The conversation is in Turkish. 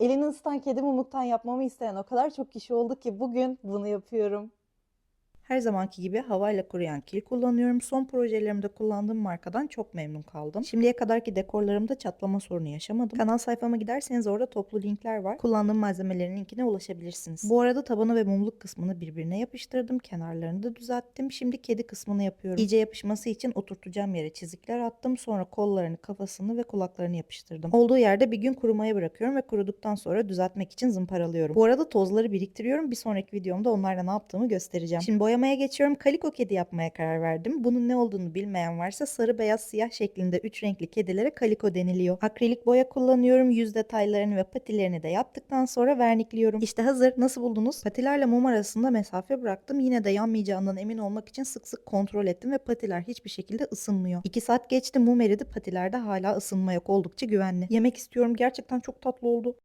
Elini ısıtan kedi mumluktan yapmamı isteyen o kadar çok kişi oldu ki bugün bunu yapıyorum. Her zamanki gibi havayla kuruyan kil kullanıyorum. Son projelerimde kullandığım markadan çok memnun kaldım. Şimdiye kadarki dekorlarımda çatlama sorunu yaşamadım. Kanal sayfama giderseniz orada toplu linkler var. Kullandığım malzemelerin linkine ulaşabilirsiniz. Bu arada tabanı ve mumluk kısmını birbirine yapıştırdım. Kenarlarını da düzelttim. Şimdi kedi kısmını yapıyorum. İyice yapışması için oturtacağım yere çizikler attım. Sonra kollarını, kafasını ve kulaklarını yapıştırdım. Olduğu yerde bir gün kurumaya bırakıyorum ve kuruduktan sonra düzeltmek için zımparalıyorum. Bu arada tozları biriktiriyorum. Bir sonraki videomda onlarla ne yaptığımı göstereceğim. Şimdi boyamaya geçiyorum. Kaliko kedi yapmaya karar verdim. Bunun ne olduğunu bilmeyen varsa sarı, beyaz, siyah şeklinde üç renkli kedilere kaliko deniliyor. Akrilik boya kullanıyorum. Yüz detaylarını ve patilerini de yaptıktan sonra vernikliyorum. İşte hazır. Nasıl buldunuz? Patilerle mum arasında mesafe bıraktım. Yine de yanmayacağından emin olmak için sık sık kontrol ettim ve patiler hiçbir şekilde ısınmıyor. 2 saat geçti mum eridi. Patilerde hala ısınma yok. Oldukça güvenli. Yemek istiyorum. Gerçekten çok tatlı oldu.